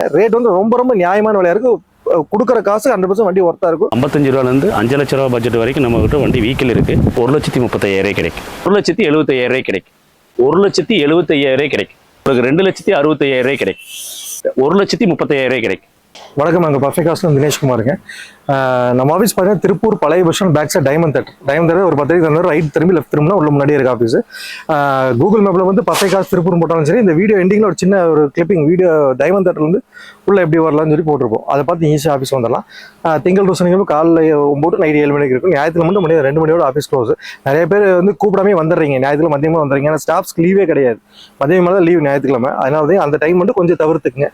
Rate வந்து ரொம்ப ரொம்ப நியாயமான விலையா இருக்கு. அஹ் கொடுக்குற காசு ஹண்ட்ரட் பர்சன்ட் வண்டி ஒர்த்தா இருக்கும். ஐம்பத்தஞ்சு ரூபாலேருந்து அஞ்சு லட்ச ரூபா பட்ஜெட் வரைக்கும் நம்ம கிட்ட வண்டி வீக்கில் இருக்கு. ஒரு லட்சத்தி முப்பத்தாயிரம் கிடைக்கும். ஒரு லட்சத்தி எழுபத்தையாயிரம் கிடைக்கும். ஒரு லட்சத்தி எழுபத்தையாயிரம் கிடைக்கும். உங்களுக்கு ரெண்டு லட்சத்தி அறுபத்தையாயிரம் கிடைக்கும். ஒரு லட்சத்தி முப்பத்தையாயிரம் கிடைக்கும். வணக்கம் நாங்கள் பர்ஃபெக்ட் காஸ்ட்ல தினேஷ்குமாருங்க நம்ம ஆஃபீஸ் பார்த்தீங்கன்னா திருப்பூர் பழைய bus stand back side Diamond theatre Diamond theatre ஒரு பத்து தந்தார் ரைட் திரும்பி லெஃப்ட் திரும்பினா உள்ள முன்னாடி இருக்க ஆஃபீஸ் கூகுள் மேப்பில் வந்து பர்ஃபெக்ட் காசு திருப்பூர் போட்டாலும் சரி இந்த வீடியோ எண்டிங்கில் ஒரு சின்ன ஒரு கிளிப்பிங் வீடியோ டைமண்ட் தேட்டர்லேருந்து உள்ளே எப்படி வரலாம்னு சொல்லி போட்டிருப்போம். அதை பார்த்து ஈஸியாக ஆஃபீஸ் வந்துடலாம். திங்கள் டூ சனிக்கிழமை காலைல ஒம்பது நைட் ஏழு மணிக்கு இருக்கும். ஞாயிற்றுல மட்டும் மணி ரெண்டு மணியோட ஆஃபீஸ் க்ளோஸ் நிறைய பேர் வந்து கூப்பிடாமே வந்துடுறீங்க. ஞாயிற்றுல மதியமாக வந்துடுறீங்க. ஏன்னா ஸ்டாஃப்ஸ்க்கு லீவே கிடையாது. மதியமாக தான் லீவ் ஞாயிற்றுக்கிழமை. அதனால தான் அந்த டைம் மட்டும் கொஞ்சம் தவிர்த்துக்குங்க.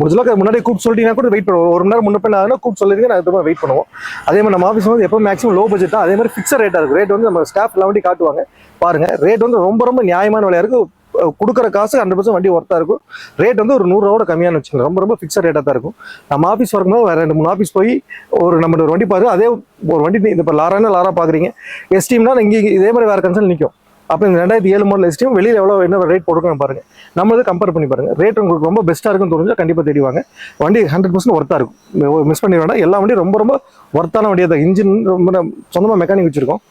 முடிஞ்சளவுக்கு முன்னாடி கூப்பிட்டு சொல்லிட்டீங்கன்னா கூட வெயிட் பண்ணுவோம் ஒரு மணி நேரம் முன்ன பின்ன ஆகுனா கூப்பிட்டு சொல்லிருங்க நான் வெயிட் பண்ணுவோம். அதே மாதிரி நம்ம ஆஃபீஸ் வந்து எப்போ மேக்ஸிமம் லோ பட்ஜெட் தான் அதே மாதிரி ஃபிக்ஸட் ரேட்டாக இருக்கும். ரேட் வந்து நம்ம ஸ்டாஃப் எல்லாம் வண்டி காட்டுவாங்க. பாருங்க ரேட் வந்து ரொம்ப ரொம்ப நியாயமான விலையா இருக்கும். கொடுக்குற காசு ஹண்ட்ரட் பர்சன்ட் வண்டி ஒர்த்தா இருக்கும். ரேட் வந்து ஒரு நூறுரூவோட கம்மியான வச்சுக்கோங்க. ரொம்ப ரொம்ப ஃபிக்ஸட் ரேட்டாக தான் இருக்கும். நம்ம ஆஃபீஸ் வரும்போது வேறு ரெண்டு மூணு ஆஃபீஸ் போய் ஒரு நம்ம ஒரு வண்டி பாரு அதே ஒரு வண்டி இப்போ லாரானா லாரா பார்க்குறீங்க. எஸ்டீம்னா இங்கே இதே மாதிரி வேறு கன்சல் நிற்கும் அப்போ இந்த ரெண்டாயிரத்தி ஏழு மாடல் எஸ்டியும் வெளியில் எவ்வளோ என்ன ரேட் போட்டுருக்கோம் பாருங்க. நம்ம இதை கம்பேர் பண்ணி பாருங்க. ரேட் உங்களுக்கு ரொம்ப பெஸ்ட்டாக இருக்குன்னு தெரிஞ்சால் கண்டிப்பாக தேடிவாங்க. வண்டி ஹண்ட்ரட் பர்சன்ட் ஒர்த்தாக இருக்கும். மிஸ் பண்ணி வேண்டாம். எல்லா வண்டியும் ரொம்ப ரொம்ப ஒர்த்தான வண்டியாக தான் இன்ஜின் ரொம்ப சொந்தமாக மெக்கானிக் வச்சுருக்கோம்.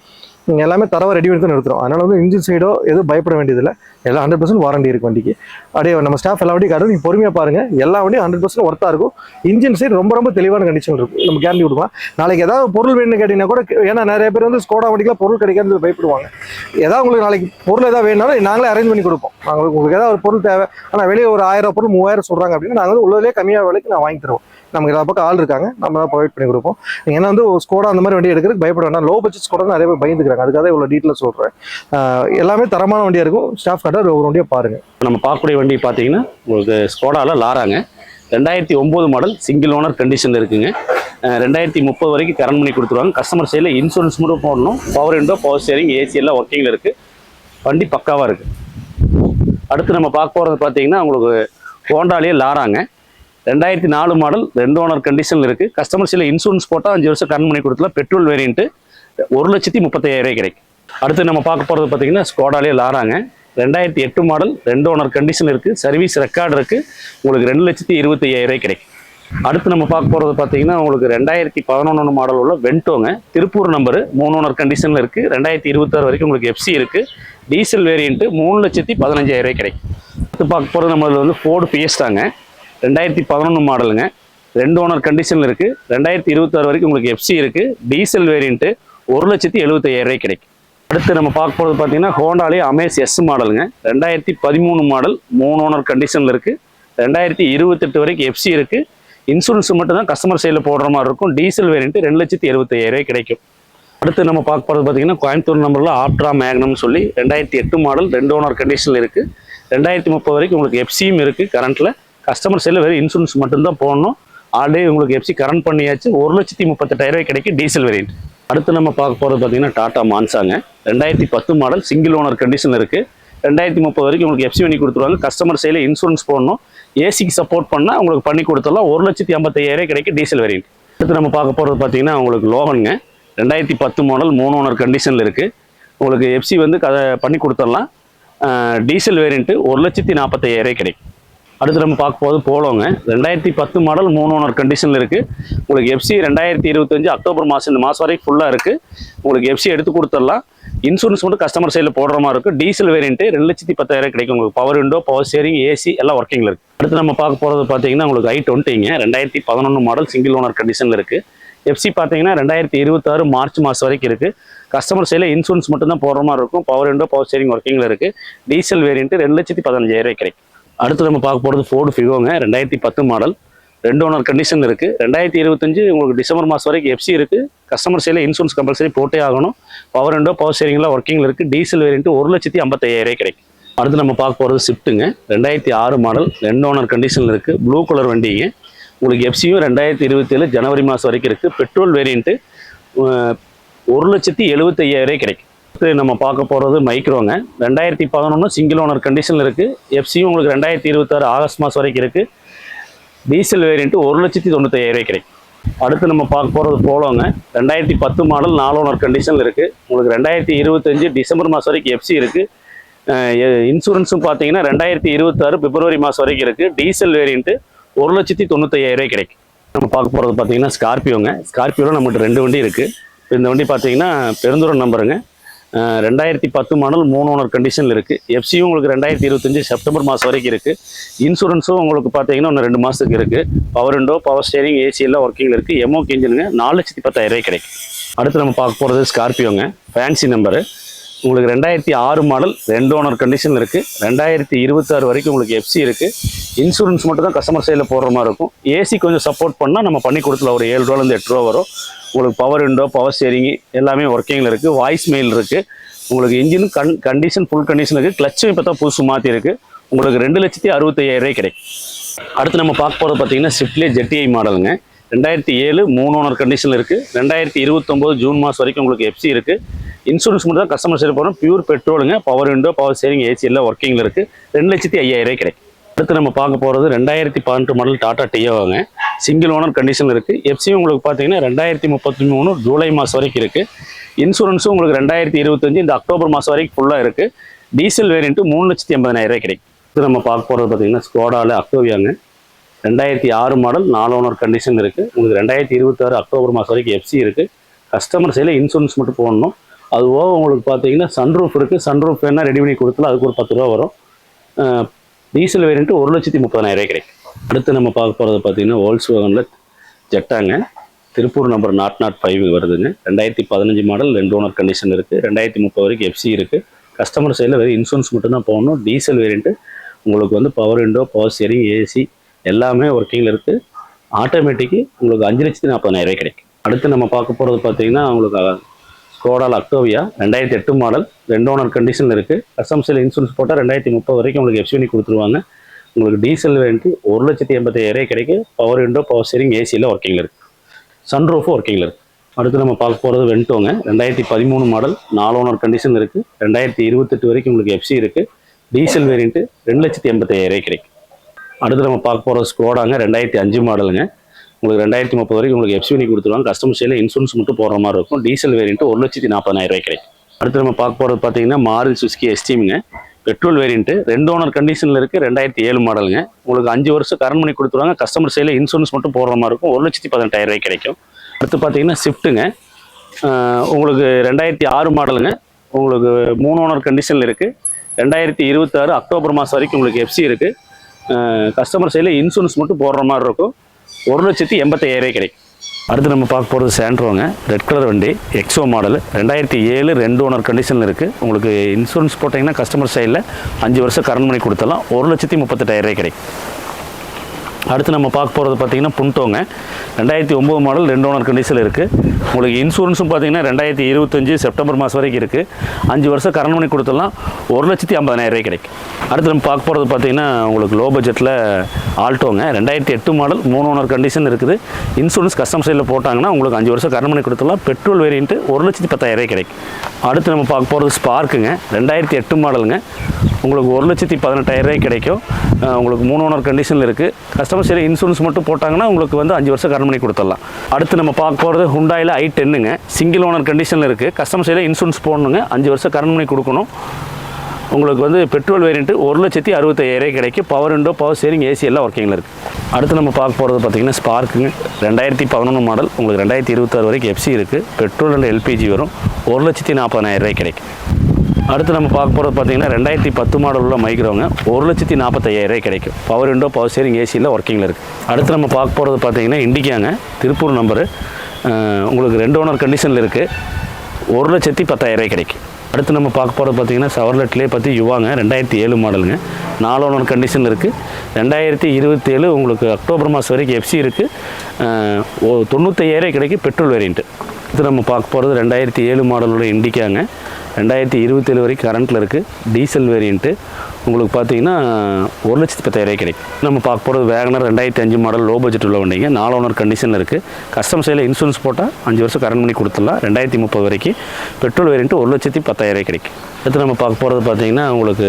எல்லாமே தரவை ரெடி பண்ணி தான் நிறுத்துறோம். அதனால் வந்து இன்ஜின் சைடோ எதுவும் பயப்பட வேண்டியதில்லை. எல்லாம் ஹண்ட்ரட் பர்சன்ட் வாரண்டி இருக்குது வண்டிக்கு. அப்படியே நம்ம ஸ்டாஃப் எல்லா வண்டியும் காட்டும் நீங்கள் பொறுமையாக பாருங்கள் எல்லா வண்டியும் ஹண்ட்ரட் பர்சன்ட் ஒர்த்தாக இருக்கும். இன்ஜின் சைடு ரொம்ப ரொம்ப தெளிவான கண்டிஷன் இருக்கும் நம்ம கேரண்டி விடுவோம் நாளைக்கு ஏதாவது பொருள் வேணும்னு கேட்டிங்கன்னா கூட ஏன்னா நிறைய பேர் வந்து ஸ்கோடா வண்டிக்கெலாம் பொருள் கிடைக்காது பயப்படுவாங்க. ஏதாவது உங்களுக்கு நாளைக்கு பொருள் ஏதாவது வேணுனாலும் நாங்களே அரேஞ்ச் பண்ணி கொடுப்போம். நாங்கள் உங்களுக்கு ஏதாவது ஒரு பொருள் தேவை. ஆனால் வெளியே ஒரு ஆயிரம் பொருள் மூவாயிரம் சொல்கிறாங்க அப்படின்னா நாங்கள் வந்து உள்ளதுலேயே கம்மியாக விலைக்கு நான் வாங்கி தருவோம். நமக்கு எல்லா பக்கம் ஆள் இருக்காங்க நம்ம தான் ப்ரொவைட் பண்ணி கொடுப்போம். நீங்கள் என்ன வந்து ஸ்கோடா அந்த மாதிரி வண்டி எடுக்கிறதுக்கு பயப்பட வேண்டாம். லோ பட்ஜெட் ஸ்கோடா நிறைய பேர் பயந்துக்கிறாங்க. அதுக்காக இவ்வளோ டீட்டெயில் சொல்கிறேன் எல்லாமே தரமான வண்டியாக இருக்கும். ஸ்டாஃப் கார்டர் ஒரு வண்டியை பாருங்கள் நம்ம பார்க்கக்கூடிய வண்டி பார்த்தீங்கன்னா உங்களுக்கு ஸ்கோடாவில் லாராங்க ரெண்டாயிரத்தி ஒம்பது மாடல் சிங்கிள் ஓனர் கண்டிஷனில் இருக்குங்க. ரெண்டாயிரத்தி முப்பது வரைக்கும் கரண்ட் பண்ணி கொடுத்துருவாங்க. கஸ்டமர் சைடில் இன்சூரன்ஸ் மட்டும் போடணும். Power window power steering AC எல்லாம் ஒர்க்கிங்கில் இருக்குது வண்டி பக்காவாக இருக்குது அடுத்து நம்ம பார்க்க போகிறது பார்த்தீங்கன்னா உங்களுக்கு ஹோண்டாலேயே லாராங்க ரெண்டாயிரத்தி நாலு மாடல் ரெண்டு ஓனர் கண்டிஷனில் இருக்குது கஸ்டமர் சைடில் இன்சூரன்ஸ் போட்டால் அஞ்சு வருஷம் கரண்ட் பண்ணி கொடுத்துலாம் பெட்ரோல் வேரியன்ட்டு ஒரு லட்சத்தி முப்பத்தாயிரம் கிடைக்கும். அடுத்து நம்ம பார்க்க போகிறது பார்த்தீங்கன்னா ஸ்கோடாலே லாராங்க ரெண்டாயிரத்தி எட்டு மாடல் ரெண்டு ஓனர் கண்டிஷன் இருக்குது சர்வீஸ் ரெக்கார்டு இருக்குது உங்களுக்கு ரெண்டு லட்சத்தி இருபத்தி ஐயாயிரம் கிடைக்கும். அடுத்து நம்ம பார்க்க போகிறது பார்த்தீங்கன்னா உங்களுக்கு ரெண்டாயிரத்தி பதினொன்று மாடல் உள்ள வென்டோங்க திருப்பூர் நம்பரு மூணு ஓனர் கண்டிஷனில் இருக்குது ரெண்டாயிரத்தி இருபத்தாறு வரைக்கும் உங்களுக்கு எஃப்சி இருக்குது டீசல் வேரியண்ட்டு மூணு லட்சத்தி பதினஞ்சாயிரம் கிடைக்கும். அடுத்து பார்க்க போகிறது நம்மளது வந்து ஃபோர்டு பிஎஸ்டாங்க ரெண்டாயிரத்தி பதினொன்று மாடலுங்க ரெண்டு ஓனர் கண்டிஷனில் இருக்குது ரெண்டாயிரத்தி இருபத்தாறு வரைக்கும் உங்களுக்கு எஃப்சி இருக்குது டீசல் வேரியண்ட்டு ஒரு லட்சத்தி எழுபத்தையாயிரம் கிடைக்கும். அடுத்து நம்ம பார்க்க போகிறது பார்த்தீங்கன்னா ஹோண்டாலே அமேஸ் எஸ் மாடலுங்க ரெண்டாயிரத்தி பதிமூணு மாடல் மூணு ஓனர் கண்டிஷனில் இருக்குது ரெண்டாயிரத்தி இருபத்தெட்டு வரைக்கும் எஃப்சி இருக்குது இன்சூரன்ஸ் மட்டும் தான் கஸ்டமர் சைடில் போடுற மாதிரி இருக்கும். டீசல் வேரியன்ட்டு ரெண்டு லட்சத்தி எழுபத்தையாயிரம் கிடைக்கும். அடுத்து நம்ம பார்க்க போகிறது பார்த்தீங்கன்னா கோயம்புத்தூர் நம்பரில் ஆப்ட்ரா மேக்னம்னு சொல்லி ரெண்டாயிரத்தி எட்டு மாடல் ரெண்டு ஓனர் கண்டிஷனில் இருக்குது ரெண்டாயிரத்தி முப்பது வரைக்கும் உங்களுக்கு எஃப்சியும் இருக்குது கரண்ட்டில் கஸ்டமர் சைடில் வெறும் இன்சூரன்ஸ் மட்டும்தான் போடணும். ஆல்ரெடி உங்களுக்கு எஃப்சி கரண்ட் பண்ணியாச்சு. ஒரு லட்சத்தி முப்பத்தெட்டாயிரம் கிடைக்கும் டீசல் வேரியண்ட் அடுத்து நம்ம பார்க்க போகிறது பார்த்தீங்கன்னா டாடா மான்சாங்க. ரெண்டாயிரத்தி பத்து மாடல் சிங்கிள் ஓனர் கண்டிஷன் இருக்குது ரெண்டாயிரத்தி முப்பது வரைக்கும் உங்களுக்கு எஃப்சி பண்ணி கொடுத்துருவாங்க. கஸ்டமர் சைடில் இன்சூரன்ஸ் போடணும். ஏசிக்கு சப்போர்ட் பண்ணால் உங்களுக்கு பண்ணி கொடுத்துடலாம். ஒரு லட்சத்தி ஐம்பத்தையாயிரம் கிடைக்கும் டீசல் வேரியண்ட் அடுத்து நம்ம பார்க்க போகிறது பார்த்தீங்கன்னா உங்களுக்கு லோகனுங்க. ரெண்டாயிரத்தி பத்து மாடல் மூணு ஓனர் கண்டிஷனில் இருக்குது உங்களுக்கு எஃப்சி வந்து கதை பண்ணி கொடுத்துடலாம். டீசல் வேரியண்ட்டு ஒரு லட்சத்தி நாற்பத்தையாயிரம் கிடைக்கும். அடுத்து நம்ம பார்க்க போகிறது போலோங்க. ரெண்டாயிரத்தி பத்து மாடல் மூணு ஓனர் கண்டிஷனில் இருக்குது உங்களுக்கு எஃப்சி ரெண்டாயிரத்தி இருபத்தஞ்சு அக்டோபர் மாதம் இந்த மாதம் வரைக்கும் ஃபுல்லாக இருக்குது உங்களுக்கு எஃப்சி எடுத்து கொடுத்துடலாம். இன்சூரன்ஸ் மட்டும் கஸ்டமர் சைடில் போடுற மாதிரி இருக்கும். டீசல் வேரியன்ட்டு ரெண்டு லட்சத்தி பத்தாயிரம் கிடைக்கும் உங்களுக்கு. Power window power steering AC எல்லாம் ஒர்க்கிங்கில் இருக்குது அடுத்து நம்ம பார்க்க போகிறது பார்த்தீங்கன்னா உங்களுக்கு ஐ டுவெண்ட்டிங்க ரெண்டாயிரத்தி பதினொன்று மாடல் சிங்கிள் ஓனர் கண்டிஷனில் இருக்குது எஃப்சி பார்த்தீங்கன்னா ரெண்டாயிரத்தி இருபத்தாறு மார்ச் மாதம் வரைக்கும் இருக்குது கஸ்டமர் சைடில் இன்சூரன்ஸ் மட்டும் தான் போடுற மாதிரி இருக்கும். பவர் விண்டோ பவர் ஸ்டேரிங் ஒர்க்கிங்கில் இருக்குது டீசல் வேரியன்ட்டு ரெண்டு லட்சத்தி பதினஞ்சாயிரம் கிடைக்கும். அடுத்து நம்ம பார்க்க போகிறது ஃபோர்டு ஃபிகோங்க ரெண்டாயிரத்தி பத்து மாடல் ரெண்டு ஓனர் கண்டிஷன் இருக்குது ரெண்டாயிரத்தி இருபத்தஞ்சு உங்களுக்கு டிசம்பர் மாதம் வரைக்கும் எஃப்சி இருக்குது கஸ்டமர் சைடில் இன்சூரன்ஸ் கம்பல்சரி போட்டே ஆகணும். பவர் ரெண்டோ பவர் ஷேரிங்லாம் ஒர்க்கிங்கில் இருக்குது டீசல் வேரியன்ட்டு ஒரு லட்சத்தி ஐம்பத்தையாயிரம் கிடைக்கும். அடுத்து நம்ம பார்க்க போகிறது ஷிஃப்ட்டுங்க ரெண்டாயிரத்தி ஆறு மாடல் ரெண்டு ஓனர் கண்டிஷனில் இருக்குது ப்ளூ கலர் வண்டிங்க. உங்களுக்கு எஃப்சியும் ரெண்டாயிரத்தி இருபத்தேழு ஜனவரி மாதம் வரைக்கும் இருக்குது பெட்ரோல் வேரியண்ட்டு ஒரு லட்சத்தி எழுபத்தையாயிரம் கிடைக்கும். அடுத்து நம்ம பார்க்க போகிறது மைக்ரோங்க. ரெண்டாயிரத்தி பதினொன்று சிங்கிள் ஓனர் கண்டிஷனில் இருக்குது எஃப்சியும் உங்களுக்கு ரெண்டாயிரத்தி இருபத்தாறு ஆகஸ்ட் மாதம் வரைக்கும் இருக்குது டீசல் வேரியண்ட்டு ஒரு லட்சத்தி தொண்ணூத்தையாயிரம் கிடைக்கும். அடுத்து நம்ம பார்க்க போகிறது போலோங்க. ரெண்டாயிரத்தி பத்து மாடல் நாலு ஓனர் கண்டிஷனில் இருக்குது உங்களுக்கு ரெண்டாயிரத்தி இருபத்தஞ்சு டிசம்பர் மாதம் வரைக்கும் எஃப்சி இருக்குது இன்சூரன்ஸும் பார்த்தீங்கன்னா ரெண்டாயிரத்தி இருபத்தாறு பிப்ரவரி மாதம் வரைக்கும் இருக்குது டீசல் வேரியண்ட்டு ஒரு லட்சத்தி தொண்ணூத்தையாயிரம் கிடைக்கும். நம்ம பார்க்க போகிறது பார்த்தீங்கன்னா ஸ்கார்பியோங்க ஸ்கார்பியோவில் நம்மகிட்ட ரெண்டு வண்டி இருக்குது இந்த வண்டி பார்த்தீங்கன்னா பெருந்துரம் நம்பருங்க ரெண்டாயிரத்தி பத்து மாடல் மூணு ஓனர் கண்டிஷனில் இருக்குது எஃப்சியும் உங்களுக்கு ரெண்டாயிரத்தி இருபத்தஞ்சி செப்டம்பர் மாதம் வரைக்கும் இருக்குது இன்சூரன்ஸும் உங்களுக்கு பார்த்தீங்கன்னா இன்னும் ரெண்டு மாதத்துக்கு இருக்குது power window power steering AC எல்லாம் ஒர்க்கிங்கில் இருக்குது எமோக் இன்ஜினுங்க நாலு லட்சத்தி பத்தாயிரரூவாய் கிடைக்கும். அடுத்து நம்ம பார்க்க போகிறது ஸ்கார்பியோங்க ஃபேன்சி நம்பரு உங்களுக்கு ரெண்டாயிரத்தி ஆறு மாடல் ரெண்டு ஓனர் கண்டிஷனில் இருக்குது ரெண்டாயிரத்தி இருபத்தாறு வரைக்கும் உங்களுக்கு எஃப்சி இருக்குது இன்சூரன்ஸ் மட்டும் தான் கஸ்டமர் சைடில் போடுற மாதிரி இருக்கும். ஏசி கொஞ்சம் சப்போர்ட் பண்ணால் நம்ம பண்ணி கொடுத்துல ஒரு ஏழு ரூபாலேருந்து எட்டு ரூபா வரும். உங்களுக்கு பவர் விண்டோ பவர் ஸ்டேரிங் எல்லாமே ஒர்க்கிங்கில் இருக்குது வாய்ஸ் மெயில் இருக்குது உங்களுக்கு இன்ஜினும் கன் கண்டிஷன் ஃபுல் கண்டிஷன் இருக்குது கிளச்சும் இப்போ தான் புதுசு மாற்றி இருக்குது உங்களுக்கு ரெண்டு லட்சத்தி அறுபத்தையாயிரம் கிடைக்கும். அடுத்து நம்ம பார்க்க போகிறது பார்த்தீங்கன்னா ஸ்விஃப்ட்லேயே ஜெட்டிஐ மாடலுங்க ரெண்டாயிரத்தி ஏழு மூணு ஓனர் கண்டிஷனில் இருக்குது ரெண்டாயிரத்தி இருபத்தொம்போது ஜூன் மாதம் வரைக்கும் உங்களுக்கு எஃப்சி இருக்குது இன்சூரன்ஸ் மட்டும் தான் கஸ்டமர் சேர் போகிறோம் pure பெட்ரோலுங்க power window power saving AC எல்லாம் ஒர்க்கிங்கில் இருக்குது ரெண்டு லட்சத்தி ஐயாயிரம் கிடைக்கும். அடுத்து நம்ம பார்க்க போகிறது ரெண்டாயிரத்தி பதினெட்டு மாடல் டாடா டியோவாங்க சிங்கிள் ஓனர் கண்டிஷனில் இருக்குது எஃப்சியும் உங்களுக்கு பார்த்தீங்கன்னா ரெண்டாயிரத்தி முப்பத்தி மூணு ஜூலை மாதம் வரைக்கும் இருக்குது இன்சூரன்ஸும் உங்களுக்கு ரெண்டாயிரத்தி இருபத்தஞ்சு இந்த அக்டோபர் மாதம் வரைக்கும் ஃபுல்லாக இருக்குது டீசல் வேரியண்ட்டு மூணு லட்சத்தி எண்பதாயிரம் ரூபாய் கிடைக்கும். இது நம்ம பார்க்க போகிறது பார்த்தீங்கன்னா ஸ்கோடாவில் அக்டோவியாங்க ரெண்டாயிரத்தி ஆறு மாடல் நாலு ஓனர் கண்டிஷன் இருக்குது உங்களுக்கு ரெண்டாயிரத்தி இருபத்தாறு அக்டோபர் மாதம் வரைக்கும் எஃப்சி இருக்குது கஸ்டமர் சைடில் இன்சூரன்ஸ் மட்டும் போடணும். அது போக உங்களுக்கு பார்த்தீங்கன்னா சன்ரூஃப் இருக்குது சன்ரூஃப் வேணால் ரெடி பண்ணி கொடுத்தாலும் அதுக்கு ஒரு பத்து ரூபா வரும். டீசல் வேரியண்ட்டு ஒரு லட்சத்தி முப்பதாயிரம் கிடைக்கும். அடுத்து நம்ம பார்க்க போகிறது பார்த்தீங்கன்னா ஹோல்ஸ் வேகனில் ஜெட்டாங்க Tiruppur number nought nought five வருதுங்க. ரெண்டாயிரத்தி பதினஞ்சு மாடல் ரெண்டு ஓனர் கண்டிஷன் இருக்குது ரெண்டாயிரத்தி முப்பது வரைக்கும் எஃப்சி இருக்குது கஸ்டமர் சைடில் வெறும் இன்சூரன்ஸ் மட்டும் தான் போகணும் டீசல் வேரியண்ட்டு உங்களுக்கு வந்து power window power steering AC எல்லாமே ஒர்க்கிங்கில் இருக்குது ஆட்டோமேட்டிக்கு உங்களுக்கு அஞ்சு லட்சத்தி நாற்பதாயிரம் ரூபாய் கிடைக்கும். அடுத்து நம்ம பார்க்க போகிறது பார்த்தீங்கன்னா உங்களுக்கு ஸ்கோடால் அக்டோவியா ரெண்டாயிரத்தி எட்டு மாடல் ரெண்டு ஓனர் கண்டிஷனில் இருக்குது கஸ்டமர் இன்சூரன்ஸ் போட்டால் ரெண்டாயிரத்தி முப்பது வரைக்கும் உங்களுக்கு எஃப்சி கொடுத்துருவாங்க. உங்களுக்கு டீசல் வேண்டி ஒரு லட்சத்தி எண்பத்தாயிரம் கிடைக்கும். பவர் விண்டோ பவர் ஸ்டீரிங் ஏசியில் ஒர்க்கிங்கில் இருக்குது சன்ரூஃபும் ஒர்க்கிங்கில் இருக்குது அடுத்து நம்ம பார்க்க போகிறது வென்ட்டோங்க ரெண்டாயிரத்தி பதிமூணு மாடல் நாலு ஓனர் கண்டிஷன் இருக்குது ரெண்டாயிரத்தி இருபத்தெட்டு வரைக்கும் உங்களுக்கு எஃப்சி இருக்குது டீசல் வேரியண்ட்டு ரெண்டு லட்சத்தி எண்பத்தாயிரம் கிடைக்கும். அடுத்து நம்ம பார்க்க போகிற ஸ்கோடாங்க ரெண்டாயிரத்தி அஞ்சு மாடலுங்க. உங்களுக்கு ரெண்டாயிரத்தி முப்பது வரைக்கும் உங்களுக்கு எஃப்சி பண்ணி கொடுத்துருவாங்க. கஸ்டமர் சைடில் இன்சூரன்ஸ் மட்டும் போடுற மாதிரி இருக்கும். டீசல் வேரியன்ட்டு ஒரு லட்சத்தி நாற்பதாயிரம் ரூபாய் கிடைக்கும். அடுத்து நம்ம பார்க்க போகிறது பார்த்தீங்கன்னா மாருதி சுஸ்கி எஸ்டீமுங்க பெட்ரோல் வேரியன்ட்டு ரெண்டு ஓனர் கண்டிஷனில் இருக்குது ரெண்டாயிரத்தி ஏழு மாடலுங்க. உங்களுக்கு அஞ்சு வருஷம் கரண்ட் பண்ணி கொடுத்துருவாங்க. கஸ்டமர் சைடில் இன்சூரன்ஸ் மட்டும் போடுற மாதிரி இருக்கும். ஒரு லட்சத்தி பதினெட்டாயிரம் ரூபாய் கிடைக்கும். அடுத்து பார்த்தீங்கன்னா ஸ்விஃப்ட்டுங்க உங்களுக்கு ரெண்டாயிரத்தி ஆறு மாடலுங்க. உங்களுக்கு மூணு ஓனர் கண்டிஷனில் இருக்குது ரெண்டாயிரத்தி இருபத்தாறு அக்டோபர் மாதம் வரைக்கும் உங்களுக்கு எஃப்சி இருக்குது கஸ்டமர் சைடில் இன்சூரன்ஸ் மட்டும் போடுற மாதிரி இருக்கும். ஒரு லட்சத்தி எண்பத்தையாயிரம் கிடைக்கும். அடுத்து நம்ம பார்க்க போகிறது சேண்ட்ரோங்க ரெட் கலர் வண்டி எக்ஸோ மாடல் ரெண்டாயிரத்தி ஏழு ரெண்டு ஓனர் கண்டிஷனில் இருக்குது உங்களுக்கு இன்சூரன்ஸ் போட்டிங்கன்னா கஸ்டமர் சைடில் அஞ்சு வருஷம் கரண்ட் பண்ணி கொடுத்தலாம் ஒரு லட்சத்தி முப்பத்தெட்டாயிரம் கிடைக்கும். அடுத்து நம்ம பார்க்க போகிறது பார்த்தீங்கன்னா புண்டோங்க. ரெண்டாயிரத்தி ஒம்பது மாடல் ரெண்டு ஓனர் கண்டிஷனில் இருக்குது உங்களுக்கு இன்சூரன்ஸும் பார்த்தீங்கன்னா ரெண்டாயிரத்தி இருபத்தஞ்சு செப்டம்பர் மாதம் வரைக்கும் இருக்குது அஞ்சு வருஷம் கரண்ட் பண்ணி கொடுத்துடலாம். ஒரு லட்சத்தி ஐம்பதாயிரம் ரூபாய் கிடைக்கும். அடுத்து நம்ம பார்க்க போகிறது பார்த்தீங்கன்னா உங்களுக்கு லோ பட்ஜெட்டில் ஆல்டோங்க. ரெண்டாயிரத்தி எட்டு மாடல் மூணு ஓனர் கண்டிஷன் இருக்குது. இன்சூரன்ஸ் கஸ்டம் சைடில் போட்டாங்கன்னா உங்களுக்கு அஞ்சு வருஷம் கரண்ட் பண்ணி கொடுத்துடலாம். பெட்ரோல் வேரியண்ட்டு ஒரு லட்சத்தி பத்தாயிரம் ரூபாய் கிடைக்கும். அடுத்து நம்ம பார்க்க போகிறது ஸ்பார்க்குங்க ரெண்டாயிரத்தி எட்டு மாடலுங்க உங்களுக்கு ஒரு லட்சத்தி பதினெட்டாயிரம் ரூபாய் கிடைக்கும். உங்களுக்கு மூணு ஓனர் கண்டிஷனில் இருக்குது கஸ்டமர் சைடு இன்சூரன்ஸ் மட்டும் போட்டாங்கன்னா உங்களுக்கு வந்து அஞ்சு வருஷம் கடன் பண்ணி கொடுத்துடலாம். அடுத்து நம்ம பார்க்க போகிறது ஹுண்டாயில் ஐ டென்னுங்க சிங்கிள் ஓனர் கண்டிஷனில் இருக்குது கஸ்டமர் சைடில் இன்சூரன்ஸ் போடணுங்க. அஞ்சு வருஷம் கடன் பண்ணி கொடுக்கணும். உங்களுக்கு வந்து பெட்ரோல் வேரியண்ட்டு ஒரு லட்சத்தி அறுபத்தையாயிரம் கிடைக்கும் power window power steering AC எல்லாம் ஒர்க்கிங்கில் இருக்குது அடுத்து நம்ம பார்க்க போகிறது பார்த்தீங்கன்னா ஸ்பார்க்குங்க ரெண்டாயிரத்தி பதினொன்று மாடல் உங்களுக்கு ரெண்டாயிரத்தி இருபத்தாறு வரைக்கும் எஃப்சி இருக்குது பெட்ரோல் அண்ட் எல்பிஜி வரும். ஒரு லட்சத்தி நாற்பதாயிரம் ரூபாய் கிடைக்கும். அடுத்து நம்ம பார்க்க போகிறது பார்த்தீங்கன்னா ரெண்டாயிரத்தி பத்து மாடல் உள்ள மைக்ரோங்க. ஒரு லட்சத்தி நாற்பத்தையாயிரம் கிடைக்கும். பவர் விண்டோ பவர் ஸ்டேரிங் ஏசியில் ஒர்க்கிங்கில் இருக்குது அடுத்து நம்ம பார்க்க போகிறது பார்த்தீங்கன்னா இண்டிகாங்க திருப்பூர் நம்பரு உங்களுக்கு ரெண்டு ஓனர் கண்டிஷனில் இருக்குது ஒரு லட்சத்தி பத்தாயிரம் ரூபாய் கிடைக்கும். அடுத்து நம்ம பார்க்க போகிறது பார்த்தீங்கன்னா சவர்லெட்லேயே பற்றி யுவாங்க. ரெண்டாயிரத்தி ஏழு மாடலுங்க. நாலு ஓனர் கண்டிஷன் இருக்குது ரெண்டாயிரத்தி இருபத்தேழு உங்களுக்கு அக்டோபர் மாதம் வரைக்கும் எஃப்சி இருக்குது தொண்ணூத்தையாயிரம் கிடைக்கும் பெட்ரோல் வேரியண்ட்டு அடுத்து நம்ம பார்க்க போகிறது ரெண்டாயிரத்தி ஏழு மாடலோட இண்டிக்காங்க. ரெண்டாயிரத்தி இருபத்தேழு வரைக்கும் கரண்ட்டில் இருக்குது டீசல் வேரியண்ட்டு உங்களுக்கு பார்த்தீங்கன்னா ஒரு லட்சத்தி பத்தாயிரம் கிடைக்கும். நம்ம பார்க்க போகிறது வேகனர் ரெண்டாயிரத்தி அஞ்சு மாடல் லோ பட்ஜெட் உள்ள வண்டிங்க. நாலு ஓனர் கண்டிஷனில் இருக்குது கஸ்டம் சைடில் இன்சூரன்ஸ் போட்டால் அஞ்சு வருஷம் கரண்ட் பண்ணி கொடுத்துடலாம். ரெண்டாயிரத்தி முப்பது வரைக்கும் பெட்ரோல் வேரியண்ட்டு ஒரு லட்சத்தி பத்தாயிரம் கிடைக்கும். அடுத்து நம்ம பார்க்க போகிறது பார்த்தீங்கன்னா உங்களுக்கு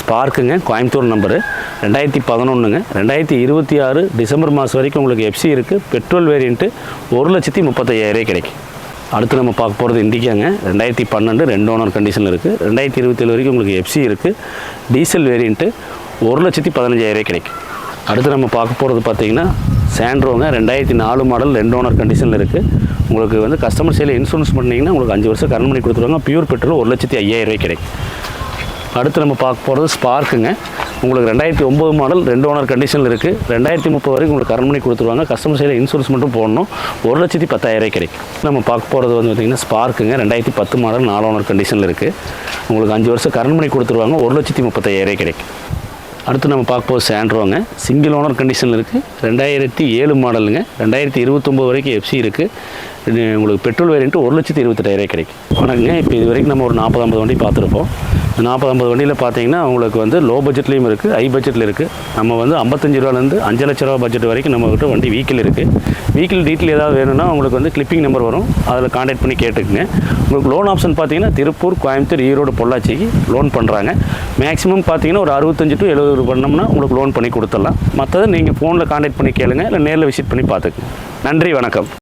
ஸ்பார்க்குங்க கோயம்புத்தூர் நம்பரு ரெண்டாயிரத்தி பதினொன்றுங்க ரெண்டாயிரத்தி இருபத்தி ஆறு டிசம்பர் மாதம் வரைக்கும் உங்களுக்கு எஃப்சி இருக்குது பெட்ரோல் வேரியண்ட்டு ஒரு லட்சத்தி முப்பத்தையாயிரம் கிடைக்கும். அடுத்து நம்ம பார்க்க போகிறது இண்டிகாங்க. ரெண்டாயிரத்தி பன்னெண்டு ரெண்டு ஓனர் கண்டிஷனில் இருக்குது ரெண்டாயிரத்தி இருபத்தேழு வரைக்கும் உங்களுக்கு எஃப்சி இருக்குது டீசல் வேரியண்ட்டு ஒரு லட்சத்தி பதினஞ்சாயிரம் கிடைக்கும். அடுத்து நம்ம பார்க்க போகிறது பார்த்தீங்கன்னா சாண்ட்ரோங்க ரெண்டாயிரத்தி நாலு மாடல் ரெண்டு ஓனர் கண்டிஷனில் இருக்குது உங்களுக்கு வந்து கஸ்டமர் சைடில் இன்சூரன்ஸ் பண்ணிங்கன்னா உங்களுக்கு அஞ்சு வருஷம் கரண்ட் பண்ணி கொடுத்துருவாங்க. பியூர் பெட்ரோல் ஒரு லட்சத்தி ஐயாயிரம் கிடைக்கும். அடுத்து நம்ம பார்க்க போகிறது ஸ்பார்க்குங்க உங்களுக்கு ரெண்டாயிரத்தி ஒம்பது மாடல் ரெண்டு ஓனர் கண்டிஷனில் இருக்குது ரெண்டாயிரத்தி முப்பது வரைக்கும் உங்களுக்கு கரண்ட் பண்ணி கொடுத்துருவாங்க. கஸ்டமர் சைடில் இன்சூரன்ஸ் மட்டும் போடணும். ஒரு லட்சத்தி பத்தாயிரம் கிடைக்கும். நம்ம பார்க்க போகிறது வந்து பார்த்திங்கன்னா ஸ்பார்க்குங்க ரெண்டாயிரத்தி பத்து மாடல் நாலு ஓனர் கண்டிஷனில் இருக்குது உங்களுக்கு அஞ்சு வருஷம் கரண்ட் பண்ணி கொடுத்துருவாங்க. ஒரு லட்சத்தி முப்பத்தாயிரம் கிடைக்கும். அடுத்து நம்ம பார்க்க போகிறது சாண்ட்ரோங்க சிங்கிள் ஓனர் கண்டிஷனில் இருக்குது ரெண்டாயிரத்தி ஏழு மாடலுங்க. ரெண்டாயிரத்தி இருபத்தொம்போது வரைக்கும் எஃப்சி இருக்குது உங்களுக்கு பெட்ரோல் வேரியன்ட்டு ஒரு லட்சத்தி இருபத்தெட்டாயிரம் கிடைக்கும். வணக்கங்க இப்போ இது வரைக்கும் நம்ம ஒரு நாற்பது ஐம்பது வண்டி பார்த்துருப்போம். நாற்பது ஐம்பது வண்டியில் பார்த்தீங்கன்னா உங்களுக்கு வந்து லோ பட்ஜெட்லேயும் இருக்குது ஹை பட்ஜெட்டில் இருக்குது நம்ம வந்து ஐம்பத்தஞ்சு ரூபாலேருந்து அஞ்சு லட்ச ரூபா பட்ஜெட் வரைக்கும் நம்மகிட்ட வண்டி வீக்கில் இருக்குது வீக்கில் டீட்டெயில் ஏதாவது வேணும்னா உங்களுக்கு வந்து கிளிப்பிங் நம்பர் வரும். அதில் காண்டாக்ட் பண்ணி கேட்டுக்குங்க. உங்களுக்கு லோன் ஆப்ஷன் பார்த்தீங்கன்னா திருப்பூர் கோயம்புத்தூர் ஈரோடு பொள்ளாச்சிக்கு லோன் பண்ணுறாங்க மேக்ஸிமம் பார்த்தீங்கன்னா ஒரு அறுபத்தஞ்சு டு எழுபது பண்ணோம்னா உங்களுக்கு லோன் பண்ணி கொடுத்துடலாம். மற்றது நீங்கள் ஃபோனில் காண்டாக்ட் பண்ணி கேளுங்கள் இல்லை நேரில் விசிட் பண்ணி பார்த்துக்குங்க. நன்றி வணக்கம்.